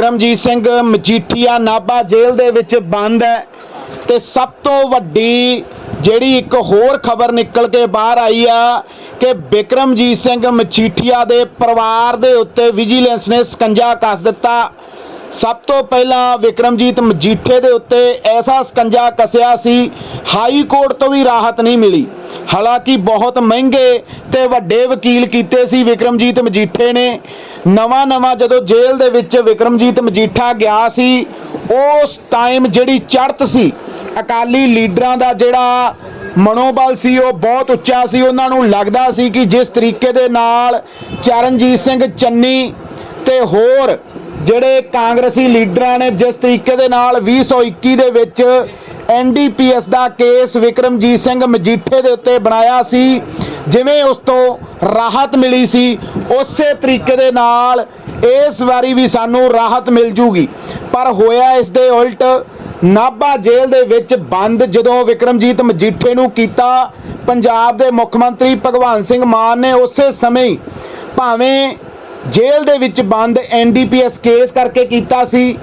ਵਿਕਰਮਜੀਤ ਸਿੰਘ ਮਜੀਠੀਆ ਨਾਭਾ ਜੇਲ੍ਹ ਦੇ ਵਿੱਚ ਬੰਦ ਹੈ ਤੇ ਸਭ ਤੋਂ ਵੱਡੀ ਜਿਹੜੀ ਇੱਕ ਹੋਰ ਖਬਰ ਨਿਕਲ ਕੇ ਬਾਹਰ ਆਈ ਆ ਕਿ ਬਿਕਰਮਜੀਤ ਸਿੰਘ ਮਜੀਠੀਆ ਦੇ ਪਰਿਵਾਰ ਦੇ ਉੱਤੇ ਵਿਜੀਲੈਂਸ ਨੇ ਸਕੰਜਾ ਕੱਸ ਦਿੱਤਾ। ਸਭ ਤੋਂ ਪਹਿਲਾਂ ਵਿਕਰਮਜੀਤ ਮਜੀਠੇ ਦੇ ਉੱਤੇ ਐਸਾ ਸਕੰਜਾ ਕੱਸਿਆ ਸੀ, ਹਾਈ ਕੋਰਟ ਤੋਂ ਵੀ ਰਾਹਤ ਨਹੀਂ ਮਿਲੀ। ਹਾਲਾਂਕਿ ਬਹੁਤ ਮਹਿੰਗੇ ਤੇ ਵੱਡੇ ਵਕੀਲ ਕੀਤੇ ਸੀ ਵਿਕਰਮਜੀਤ ਮਜੀਠੇ ਨੇ। ਨਵਾਂ ਨਵਾਂ ਜਦੋਂ ਜੇਲ੍ਹ ਦੇ ਵਿੱਚ ਵਿਕਰਮਜੀਤ ਮਜੀਠਾ ਗਿਆ ਸੀ, ਉਸ ਟਾਈਮ ਜਿਹੜੀ ਚੜ੍ਹਤ ਸੀ, ਅਕਾਲੀ ਲੀਡਰਾਂ ਦਾ ਜਿਹੜਾ ਮਨੋਬਲ ਸੀ, ਉਹ ਬਹੁਤ ਉੱਚਾ ਸੀ। ਉਹਨਾਂ ਨੂੰ ਲੱਗਦਾ ਸੀ ਕਿ ਜਿਸ ਤਰੀਕੇ ਦੇ ਨਾਲ ਚਰਨਜੀਤ ਸਿੰਘ ਚੰਨੀ ਤੇ ਹੋਰ ਜਿਹੜੇ ਕਾਂਗਰਸੀ ਲੀਡਰਾਂ ਨੇ ਜਿਸ ਤਰੀਕੇ ਦੇ ਨਾਲ 2021 ਦੇ ਵਿੱਚ ਐਨਡੀਪੀਐਸ ਦਾ ਕੇਸ ਵਿਕਰਮਜੀਤ ਸਿੰਘ ਮਜੀਠੇ ਦੇ ਉੱਤੇ ਬਣਾਇਆ ਸੀ, ਜਿਵੇਂ ਉਸ ਤੋਂ ਰਾਹਤ ਮਿਲੀ ਸੀ, ਉਸੇ ਤਰੀਕੇ ਦੇ ਨਾਲ ਇਸ ਵਾਰੀ ਵੀ ਸਾਨੂੰ ਰਾਹਤ ਮਿਲ ਜੂਗੀ। ਪਰ ਹੋਇਆ ਇਸ ਦੇ ਉਲਟ, ਨਾਭਾ ਜੇਲ੍ਹ ਦੇ ਵਿੱਚ ਬੰਦ ਜਦੋਂ ਵਿਕਰਮਜੀਤ ਮਜੀਠੇ ਨੂੰ ਕੀਤਾ, ਪੰਜਾਬ ਦੇ ਮੁੱਖ ਮੰਤਰੀ ਭਗਵੰਤ ਸਿੰਘ ਮਾਨ ਨੇ ਉਸੇ ਸਮੇਂ ਭਾਵੇਂ ਜੇਲ੍ਹ ਦੇ ਵਿੱਚ ਬੰਦ ਐਨਡੀਪੀਐਸ ਕੇਸ ਕਰਕੇ ਕੀਤਾ ਸੀ।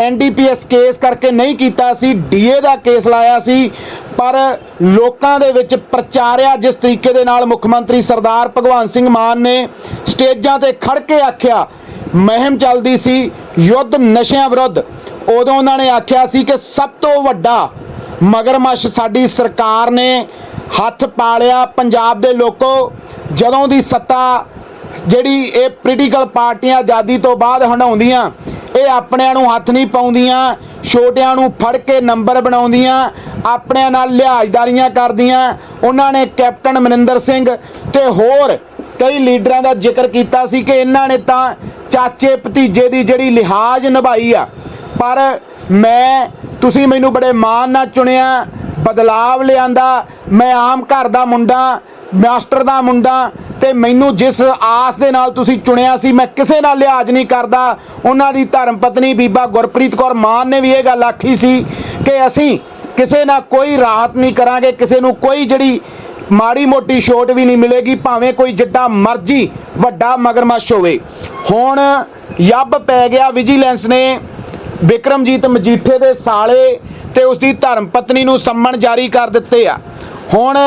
ਐਨਡੀਪੀਐਸ ਕੇਸ ਕਰਕੇ ਨਹੀਂ ਕੀਤਾ ਸੀ, ਡੀਏ ਦਾ ਕੇਸ ਲਾਇਆ ਸੀ। ਪਰ ਲੋਕਾਂ ਦੇ ਵਿੱਚ ਪ੍ਰਚਾਰਿਆ ਜਿਸ ਤਰੀਕੇ ਦੇ ਨਾਲ ਮੁੱਖ ਮੰਤਰੀ ਸਰਦਾਰ ਭਗਵੰਤ ਸਿੰਘ ਮਾਨ ਨੇ ਸਟੇਜਾਂ ਤੇ ਖੜ ਕੇ ਆਖਿਆ, ਮਹਿਮ ਚੱਲਦੀ ਸੀ, ਯੁੱਧ ਨਸ਼ਿਆਂ ਵਿਰੁੱਧ। ਉਦੋਂ ਉਹਨਾਂ ਨੇ ਆਖਿਆ ਸੀ ਕਿ ਸਭ ਤੋਂ ਵੱਡਾ ਮਗਰਮੱਛ ਸਾਡੀ ਸਰਕਾਰ ਨੇ ਹੱਥ ਪਾਲਿਆ ਪੰਜਾਬ ਦੇ ਲੋਕੋ। ਜਦੋਂ ਦੀ ਸੱਤਾ ਜਿਹੜੀ ਇਹ ਪੋਲੀਟੀਕਲ ਪਾਰਟੀਆਂ ਆਜ਼ਾਦੀ ਤੋਂ ਬਾਅਦ ਹੰਡਾਉਂਦੀਆਂ ਇਹ ਆਪਣਿਆਂ ਨੂੰ ਹੱਥ ਨਹੀਂ ਪਾਉਂਦੀਆਂ, ਛੋਟਿਆਂ ਨੂੰ ਫੜ ਕੇ ਨੰਬਰ ਬਣਾਉਂਦੀਆਂ, ਆਪਣਿਆਂ ਨਾਲ ਲਿਹਾਜ਼ਦਾਰੀਆਂ ਕਰਦੀਆਂ। ਉਹਨਾਂ ਨੇ ਕੈਪਟਨ ਮਨਿੰਦਰ ਸਿੰਘ ਤੇ ਹੋਰ ਕਈ ਲੀਡਰਾਂ ਦਾ ਜ਼ਿਕਰ ਕੀਤਾ ਸੀ ਕਿ ਇਹਨਾਂ ਨੇ ਤਾਂ ਚਾਚੇ ਭਤੀਜੇ ਦੀ ਜਿਹੜੀ ਲਿਹਾਜ਼ ਨਿਭਾਈ ਆ। ਪਰ ਮੈਂ, ਤੁਸੀਂ ਮੈਨੂੰ ਬੜੇ ਮਾਣ ਨਾਲ ਚੁਣਿਆ, ਬਦਲਾਵ ਲਿਆਂਦਾ, ਮੈਂ ਆਮ ਘਰ ਦਾ ਮੁੰਡਾ, ਮਾਸਟਰ ਦਾ ਮੁੰਡਾ ਤੇ ਮੈਨੂੰ ਜਿਸ ਆਸ ਦੇ ਨਾਲ ਤੁਸੀਂ ਚੁਣਿਆ ਸੀ, ਮੈਂ ਕਿਸੇ ਨਾਲ ਲਿਹਾਜ਼ ਨਹੀਂ ਕਰਦਾ। ਉਹਨਾਂ ਦੀ ਧਰਮ ਪਤਨੀ ਬੀਬਾ ਗੁਰਪ੍ਰੀਤ ਕੌਰ ਮਾਨ ਨੇ ਵੀ ਇਹ ਗੱਲ ਆਖੀ ਸੀ ਕਿ ਅਸੀਂ ਕਿਸੇ ਨਾਲ ਕੋਈ ਰਾਹਤ ਨਹੀਂ ਕਰਾਂਗੇ, ਕਿਸੇ ਨੂੰ ਕੋਈ ਜਿਹੜੀ ਮਾੜੀ ਮੋਟੀ ਛੋਟ ਵੀ ਨਹੀਂ ਮਿਲੇਗੀ, ਭਾਵੇਂ ਕੋਈ ਜਿੱਡਾ ਮਰਜ਼ੀ ਵੱਡਾ ਮਗਰਮੱਛ ਹੋਵੇ। ਹੁਣ ਯੱਬ ਪੈ ਗਿਆ ਵਿਜੀਲੈਂਸ ਨੇ ਵਿਕਰਮਜੀਤ ਮਜੀਠੇ ਦੇ ਸਾਲੇ ਤੇ ਉਸ ਦੀ ਧਰਮ ਪਤਨੀ ਨੂੰ ਸੰਮਣ ਜਾਰੀ ਕਰ ਦਿੱਤੇ ਆ। ਹੁਣ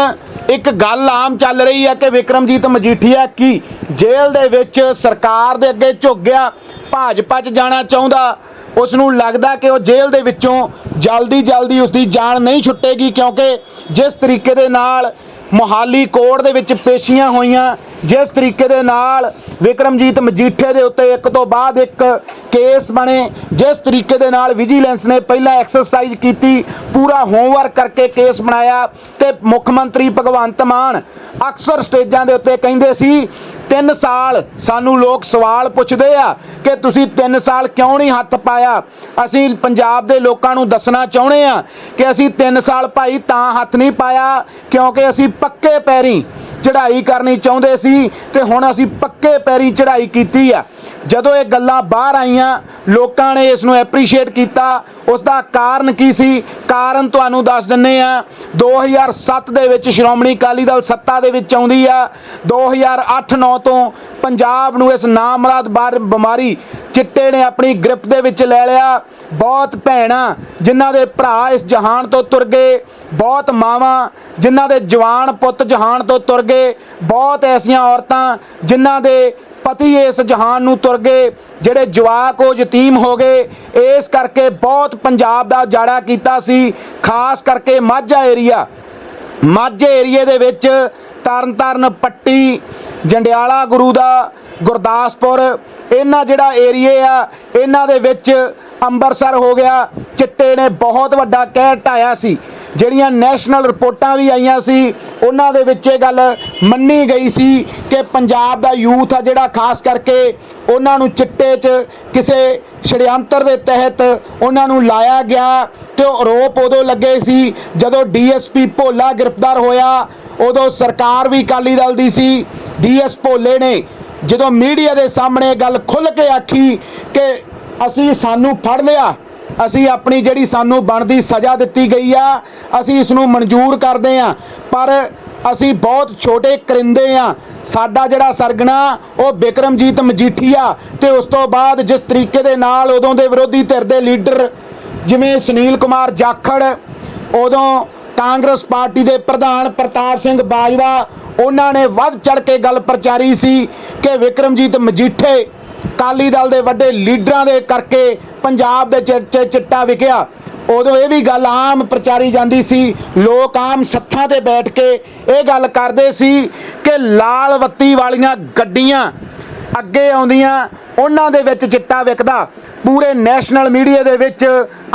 ਇੱਕ ਗੱਲ ਆਮ ਚੱਲ ਰਹੀ ਹੈ ਕਿ ਵਿਕਰਮਜੀਤ ਮਜੀਠੀਆ ਕੀ ਜੇਲ੍ਹ ਦੇ ਵਿੱਚ ਸਰਕਾਰ ਦੇ ਅੱਗੇ ਝੁਕ ਗਿਆ ਭਾਜਪਾ 'ਚ ਜਾਣਾ ਚਾਹੁੰਦਾ? ਉਸ ਨੂੰ ਲੱਗਦਾ ਕਿ ਉਹ ਜੇਲ੍ਹ ਦੇ ਵਿੱਚੋਂ ਜਲਦੀ ਜਲਦੀ ਉਸ ਦੀ ਜਾਨ ਨਹੀਂ ਛੁੱਟੇਗੀ ਕਿਉਂਕਿ ਜਿਸ ਤਰੀਕੇ ਦੇ ਨਾਲ ਮੋਹਾਲੀ ਕੋਰਟ ਦੇ ਵਿੱਚ ਪੇਸ਼ੀਆਂ ਹੋਈਆਂ। ਜਿਸ ਤਰੀਕੇ ਦੇ ਨਾਲ ਵਿਕਰਮਜੀਤ ਮਜੀਠੇ ਦੇ ਉੱਤੇ ਇੱਕ ਤੋਂ ਬਾਅਦ ਇੱਕ ਕੇਸ ਬਣੇ। ਜਿਸ ਤਰੀਕੇ ਦੇ ਨਾਲ ਵਿਜੀਲੈਂਸ ਨੇ ਪਹਿਲਾਂ ਐਕਸਰਸਾਈਜ਼ ਕੀਤੀ, ਪੂਰਾ ਹੋਮਵਰਕ ਕਰਕੇ ਕੇਸ ਬਣਾਇਆ ਤੇ ਮੁੱਖ ਮੰਤਰੀ ਭਗਵੰਤ ਮਾਨ ਅਕਸਰ ਸਟੇਜਾਂ ਦੇ ਉੱਤੇ ਕਹਿੰਦੇ ਸੀ 3 ਸਾਲ ਸਾਨੂੰ ਲੋਕ ਸਵਾਲ ਪੁੱਛਦੇ ਆ ਕਿ ਤੁਸੀਂ 3 ਸਾਲ ਕਿਉਂ ਨਹੀਂ ਹੱਥ ਪਾਇਆ? ਅਸੀਂ ਪੰਜਾਬ ਦੇ ਲੋਕਾਂ ਨੂੰ ਦੱਸਣਾ ਚਾਹੁੰਦੇ ਆ ਕਿ ਅਸੀਂ 3 ਸਾਲ ਭਾਈ ਤਾਂ ਹੱਥ ਨਹੀਂ ਪਾਇਆ, ਕਿਉਂਕਿ ਅਸੀਂ ਪੱਕੇ ਪੈਰੀ। ਚੜ੍ਹਾਈ ਕਰਨੀ ਚਾਹੁੰਦੇ ਸੀ ਤੇ ਹੁਣ ਅਸੀਂ ਪੱਕੇ ਪੈਰੀ ਚੜ੍ਹਾਈ ਕੀਤੀ ਆ। ਜਦੋਂ ਇਹ ਗੱਲਾਂ ਬਾਹਰ ਆਈਆਂ, ਲੋਕਾਂ ਨੇ ਇਸ ਨੂੰ ਐਪਰੀਸ਼ੀਏਟ ਕੀਤਾ। ਉਸ ਦਾ ਕਾਰਨ ਕੀ ਸੀ? ਕਾਰਨ ਤੁਹਾਨੂੰ ਦੱਸ ਦਿੰਨੇ ਆ 2007 ਦੇ ਵਿੱਚ ਸ਼੍ਰੋਮਣੀ ਅਕਾਲੀ ਦਲ ਸੱਤਾ ਦੇ ਵਿੱਚ ਆਉਂਦੀ ਆ। 2008-9 ਤੋਂ ਪੰਜਾਬ ਨੂੰ ਇਸ ਨਾਮਰਾਦ ਬਾਰ ਬਿਮਾਰੀ ਚਿੱਟੇ ਨੇ ਆਪਣੀ ਗ੍ਰਿਫਤ ਦੇ ਵਿੱਚ ਲੈ ਲਿਆ। ਬਹੁਤ ਭੈਣਾਂ ਜਿਨ੍ਹਾਂ ਦੇ ਭਰਾ ਇਸ ਜਹਾਨ ਤੋਂ ਤੁਰ ਗਏ। ਬਹੁਤ ਮਾਵਾਂ ਜਿਨ੍ਹਾਂ ਦੇ ਜਵਾਨ ਪੁੱਤ ਜਹਾਨ ਤੋਂ ਤੁਰ ਗਏ। ਬਹੁਤ ਐਸੀਆਂ ਔਰਤਾਂ ਜਿਨ੍ਹਾਂ ਦੇ ਪਤੀ ਇਸ ਜਹਾਨ ਨੂੰ ਤੁਰ ਗਏ, ਜਿਹੜੇ ਜਵਾਕ ਉਹ ਯਤੀਮ ਹੋ ਗਏ। ਇਸ ਕਰਕੇ ਬਹੁਤ ਪੰਜਾਬ ਦਾ ਜਾੜਾ ਕੀਤਾ ਸੀ। ਖਾਸ ਕਰਕੇ ਮਾਝਾ ਏਰੀਆ। ਮਾਝੇ ਏਰੀਏ ਦੇ ਵਿੱਚ ਤਰਨਤਾਰਨ ਪੱਟੀ ਜੰਡਿਆਲਾ ਗੁਰੂ ਦਾ ਗੁਰਦਾਸਪੁਰ, ਇਹਨਾਂ ਜਿਹੜਾ ਏਰੀਏ ਆ, ਇਹਨਾਂ ਦੇ ਵਿੱਚ ਅੰਮ੍ਰਿਤਸਰ ਹੋ ਗਿਆ, ਚਿੱਟੇ ਨੇ ਬਹੁਤ ਵੱਡਾ ਕਹਿਰ ਢਾਇਆ ਸੀ। ਜਿਹੜੀਆਂ ਨੈਸ਼ਨਲ ਰਿਪੋਰਟਾਂ ਵੀ ਆਈਆਂ ਸੀ, ਉਹਨਾਂ ਦੇ ਵਿੱਚ ਇਹ ਗੱਲ ਮੰਨੀ ਗਈ ਸੀ ਕਿ ਪੰਜਾਬ ਦਾ ਯੂਥ ਆ ਜਿਹੜਾ, ਖਾਸ ਕਰਕੇ ਉਹਨਾਂ ਨੂੰ ਚਿੱਟੇ 'ਚ ਕਿਸੇ ਛੜਯੰਤਰ ਦੇ ਤਹਿਤ ਉਹਨਾਂ ਨੂੰ ਲਾਇਆ ਗਿਆ ਤੇ ਉਹ ਆਰੋਪ ਉਦੋਂ ਲੱਗੇ ਸੀ, ਜਦੋਂ ਡੀਐਸਪੀ ਭੋਲਾ ਗ੍ਰਿਫਤਾਰ ਹੋਇਆ, ਉਦੋਂ ਸਰਕਾਰ ਵੀ ਅਕਾਲੀ ਦਲ ਦੀ ਸੀ ਡੀਐਸ ਭੋਲੇ ਨੇ ਜਦੋਂ ਮੀਡੀਆ ਦੇ ਸਾਹਮਣੇ ਇਹ ਗੱਲ ਖੁੱਲ੍ਹ ਕੇ ਆਖੀ ਕਿ ਅਸੀਂ ਸਾਨੂੰ ਫੜ ਲਿਆ, ਅਸੀਂ ਆਪਣੀ ਜਿਹੜੀ ਸਾਨੂੰ ਬਣਦੀ ਸਜ਼ਾ ਦਿੱਤੀ ਗਈ ਆ, ਅਸੀਂ ਇਸ ਨੂੰ ਮਨਜ਼ੂਰ ਕਰਦੇ ਆ ਪਰ ਅਸੀਂ ਬਹੁਤ ਛੋਟੇ ਕਰਿੰਦੇ ਆ ਸਾਡਾ ਜਿਹੜਾ ਸਰਗਣਾ, ਉਹ ਬਿਕਰਮਜੀਤ ਮਜੀਠੀਆ ਤੇ ਉਸ ਤੋਂ ਬਾਅਦ ਜਿਸ ਤਰੀਕੇ ਦੇ ਨਾਲ ਉਦੋਂ ਦੇ ਵਿਰੋਧੀ ਧਿਰ ਦੇ ਲੀਡਰ ਜਿਵੇਂ ਸੁਨੀਲ ਕੁਮਾਰ ਜਾਖੜ, ਉਦੋਂ ਕਾਂਗਰਸ ਪਾਰਟੀ ਦੇ ਪ੍ਰਧਾਨ ਪ੍ਰਤਾਪ ਸਿੰਘ ਬਾਜਵਾ ਉਹਨਾਂ ਨੇ ਵੱਧ ਚੜ ਕੇ ਗੱਲ ਪ੍ਰਚਾਰੀ ਸੀ ਕਿ ਵਿਕਰਮਜੀਤ ਮਜੀਠੇ ਕਾਲੀ ਦਲ ਦੇ ਵੱਡੇ ਲੀਡਰਾਂ ਦੇ ਕਰਕੇ ਪੰਜਾਬ ਦੇ ਚਿੱਟਾ ਵਿਕਿਆ। ਉਦੋਂ ਇਹ ਵੀ ਗੱਲ ਆਮ ਪ੍ਰਚਾਰੀ ਜਾਂਦੀ ਸੀ, ਲੋਕ ਆਮ ਸੱਥਾਂ ਤੇ ਬੈਠ ਕੇ ਇਹ ਗੱਲ ਕਰਦੇ ਸੀ ਕਿ ਲਾਲ ਬੱਤੀ ਵਾਲੀਆਂ ਗੱਡੀਆਂ ਅੱਗੇ ਆਉਂਦੀਆਂ, ਉਹਨਾਂ ਦੇ ਵਿੱਚ ਚਿੱਟਾ ਵਿਕਦਾ। ਪੂਰੇ ਨੈਸ਼ਨਲ ਮੀਡੀਆ ਦੇ ਵਿੱਚ,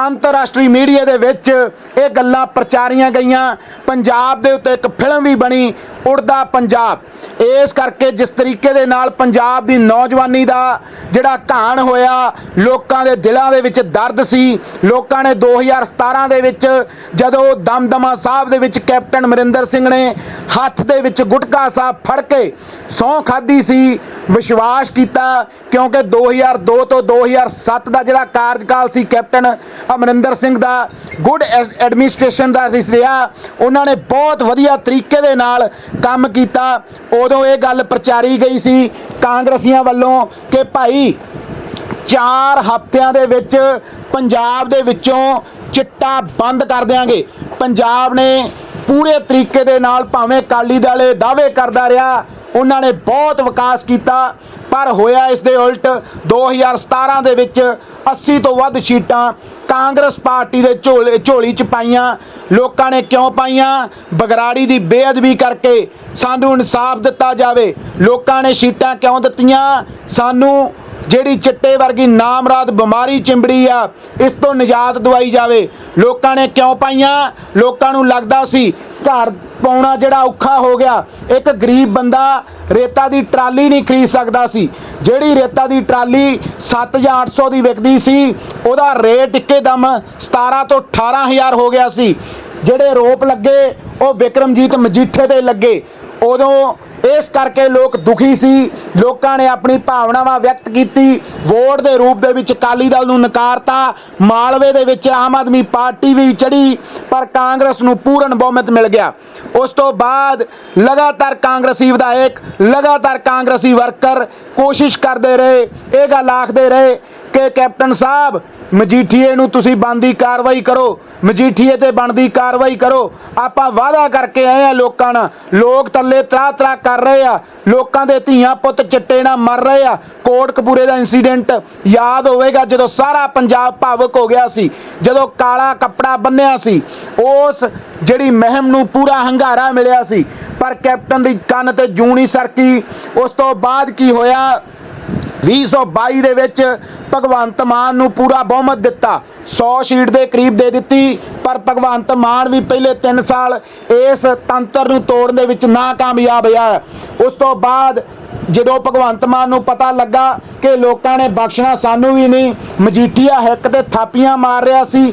ਅੰਤਰਰਾਸ਼ਟਰੀ ਮੀਡੀਆ ਦੇ ਵਿੱਚ ਇਹ ਗੱਲਾਂ ਪ੍ਰਚਾਰੀਆਂ ਗਈਆਂ। ਪੰਜਾਬ ਦੇ ਉੱਤੇ ਇੱਕ ਫਿਲਮ ਵੀ ਬਣੀ, ਉੜਦਾ ਪੰਜਾਬ। ਇਸ ਕਰਕੇ ਜਿਸ ਤਰੀਕੇ ਦੇ ਨਾਲ ਪੰਜਾਬ ਦੀ ਨੌਜਵਾਨੀ ਦਾ ਜਿਹੜਾ ਘਾਣ ਹੋਇਆ, ਲੋਕਾਂ ਦੇ ਦਿਲਾਂ ਦੇ ਵਿੱਚ ਦਰਦ ਸੀ। ਲੋਕਾਂ ਨੇ 2017 ਦੇ ਵਿੱਚ ਜਦੋਂ ਦਮਦਮਾ ਸਾਹਿਬ ਦੇ ਵਿੱਚ ਕੈਪਟਨ ਅਮਰਿੰਦਰ ਸਿੰਘ ਨੇ ਹੱਥ ਦੇ ਵਿੱਚ ਗੁਟਕਾ ਸਾਹਿਬ ਫੜ ਕੇ ਸਹੁੰ ਖਾਧੀ ਸੀ, ਵਿਸ਼ਵਾਸ ਕੀਤਾ ਕਿਉਂਕਿ 2002 ਤੋਂ 2007 ਦਾ ਜਿਹੜਾ ਕਾਰਜਕਾਲ ਸੀ ਕੈਪਟਨ ਅਮਰਿੰਦਰ ਸਿੰਘ ਦਾ ਗੁੱਡ ਐਡਮਿਨਿਸਟ੍ਰੇਸ਼ਨ ਦਾ ਸੀ ਰਿਹਾ। ਉਹਨਾਂ ਨੇ ਬਹੁਤ ਵਧੀਆ ਤਰੀਕੇ ਦੇ ਨਾਲ ਕੰਮ ਕੀਤਾ। ਉਦੋਂ ਇਹ ਗੱਲ ਪ੍ਰਚਾਰੀ ਗਈ ਸੀ ਕਾਂਗਰਸੀਆਂ ਵੱਲੋਂ ਕਿ ਭਾਈ ਚਾਰ ਹਫ਼ਤਿਆਂ ਦੇ ਵਿੱਚ ਪੰਜਾਬ ਦੇ ਵਿੱਚੋਂ ਚਿੱਟਾ ਬੰਦ ਕਰ ਦਿਆਂਗੇ। ਪੰਜਾਬ ਨੇ ਪੂਰੇ ਤਰੀਕੇ ਦੇ ਨਾਲ ਭਾਵੇਂ ਕਾਲੀ ਦਲ ਇਹ ਦਾਅਵੇ ਕਰਦਾ ਰਿਹਾ, ਉਹਨਾਂ ਨੇ ਬਹੁਤ ਵਿਕਾਸ ਕੀਤਾ। ਪਰ ਹੋਇਆ ਇਸ ਦੇ ਉਲਟ। 2017 ਦੇ ਵਿੱਚ 80 ਤੋਂ ਵੱਧ ਸੀਟਾਂ ਕਾਂਗਰਸ ਪਾਰਟੀ ਦੇ ਝੋਲੇ ਝੋਲੀ ਚ ਪਾਈਆਂ। ਲੋਕਾਂ ਨੇ ਕਿਉਂ ਪਾਈਆਂ? ਬਗਰਾੜੀ ਦੀ ਬੇਅਦਬੀ ਕਰਕੇ ਸਾਨੂੰ ਇਨਸਾਫ ਦਿੱਤਾ ਜਾਵੇ। ਲੋਕਾਂ ਨੇ ਸੀਟਾਂ ਕਿਉਂ ਦਿੱਤੀਆਂ? ਸਾਨੂੰ ਜਿਹੜੀ ਚਿੱਟੇ ਵਰਗੀ ਨਾਮਰਾਦ ਬਿਮਾਰੀ ਚਿੰਬੜੀ ਆ, ਇਸ ਤੋਂ ਨਿਜਾਤ ਦਵਾਈ ਜਾਵੇ। ਲੋਕਾਂ ਨੇ ਕਿਉਂ ਪਾਈਆਂ? ਲੋਕਾਂ ਨੂੰ ਲੱਗਦਾ ਸੀ ਘਰ ਪਾਉਣਾ ਜਿਹੜਾ ਔਖਾ ਹੋ ਗਿਆ। ਇੱਕ ਗਰੀਬ ਬੰਦਾ ਰੇਤਾ ਦੀ ਟਰਾਲੀ ਨਹੀਂ ਖਰੀਦ ਸਕਦਾ ਸੀ। ਜਿਹੜੀ ਰੇਤਾ ਦੀ ਟਰਾਲੀ 7 ਜਾਂ 800 ਦੀ ਵਿਕਦੀ ਸੀ, ਉਹਦਾ ਰੇਟ ਇੱਕੇ ਦਮ 17 ਤੋਂ 18000 ਹੋ ਗਿਆ ਸੀ। ਜਿਹੜੇ ਰੋਪ ਲੱਗੇ, ਉਹ ਵਿਕਰਮਜੀਤ ਮਜੀਠੇ ਤੇ ਲੱਗੇ। ਉਦੋਂ ਇਸ ਕਰਕੇ ਲੋਕ ਦੁਖੀ ਸੀ। ਲੋਕਾਂ ਨੇ ਆਪਣੀ ਭਾਵਨਾਵਾਂ ਵਿਅਕਤ ਕੀਤੀ। ਵੋਟ ਦੇ ਰੂਪ ਦੇ ਵਿੱਚ ਅਕਾਲੀ ਦਲ ਨੂੰ ਨਕਾਰਤਾ। ਮਾਲਵੇ ਦੇ ਵਿੱਚ ਆਮ ਆਦਮੀ ਪਾਰਟੀ ਵੀ ਚੜੀ ਪਰ ਕਾਂਗਰਸ ਨੂੰ ਪੂਰਨ ਬਹੁਮਤ ਮਿਲ ਗਿਆ। ਉਸ ਤੋਂ ਬਾਅਦ ਲਗਾਤਾਰ ਕਾਂਗਰਸੀ ਵਿਧਾਇਕ, ਲਗਾਤਾਰ ਕਾਂਗਰਸੀ ਵਰਕਰ ਕੋਸ਼ਿਸ਼ ਕਰਦੇ ਰਹੇ। ਇਹ ਗੱਲ ਆਖਦੇ ਰਹੇ ਕਿ ਕੈਪਟਨ ਸਾਹਿਬ ਮਜੀਠੀਏ ਨੂੰ ਤੁਸੀਂ ਬੰਦੀ ਕਾਰਵਾਈ ਕਰੋ, ਮਜੀਠੀਏ ਤੇ ਬਣਦੀ ਕਾਰਵਾਈ ਕਰੋ। ਆਪਾਂ ਵਾਅਦਾ ਕਰਕੇ ਆਏ ਆ ਲੋਕਾਂ ਨਾਲ। ਲੋਕ ਥੱਲੇ ਤਰਾ ਤਰਾ ਕਰ ਰਹੇ ਆ। ਲੋਕਾਂ ਦੇ ਧੀਆਂ ਪੁੱਤ ਚਿੱਟੇ ਨਾਲ ਮਰ ਰਹੇ ਆ। ਕੋਟਕਪੂਰੇ ਦਾ ਇਨਸੀਡੈਂਟ ਯਾਦ ਹੋਵੇਗਾ ਜਦੋਂ ਸਾਰਾ ਪੰਜਾਬ ਭਾਵੁਕ ਹੋ ਗਿਆ ਸੀ। ਜਦੋਂ ਕਾਲਾ ਕੱਪੜਾ ਬੰਨਿਆ ਸੀ। ਉਸ ਜਿਹੜੀ ਮਹਿਮ ਨੂੰ ਪੂਰਾ ਹੰਗਾਰਾ ਮਿਲਿਆ ਸੀ। ਪਰ ਕੈਪਟਨ ਦੀ ਕੰਨ ਤੇ ਜੂਣੀ ਸਰਕੀ। ਉਸ ਤੋਂ ਬਾਅਦ ਕੀ ਹੋਇਆ? 2022 ਦੇ ਵਿੱਚ ਭਗਵੰਤ ਮਾਨ ਨੂੰ ਪੂਰਾ ਬਹੁਮਤ ਦਿੱਤਾ। 100 ਸੀਟ ਦੇ ਕਰੀਬ ਦੇ ਦਿੱਤੀ, ਪਰ ਭਗਵੰਤ ਮਾਨ ਵੀ ਪਹਿਲੇ 3 ਸਾਲ ਇਸ ਤੰਤਰ ਨੂੰ ਤੋੜਨ ਦੇ ਵਿੱਚ ਨਾਕਾਮਯਾਬ ਹੋਇਆ ਉਸ ਤੋਂ ਬਾਅਦ ਜਦੋਂ ਭਗਵੰਤ ਮਾਨ ਨੂੰ ਪਤਾ ਲੱਗਾ ਕਿ ਲੋਕਾਂ ਨੇ ਬਖਸ਼ਣਾ ਸਾਨੂੰ ਵੀ ਨਹੀਂ, ਮਜੀਠੀਆ ਹਿੱਕ ਤੇ ਥਾਪੀਆਂ ਮਾਰ ਰਿਹਾ ਸੀ।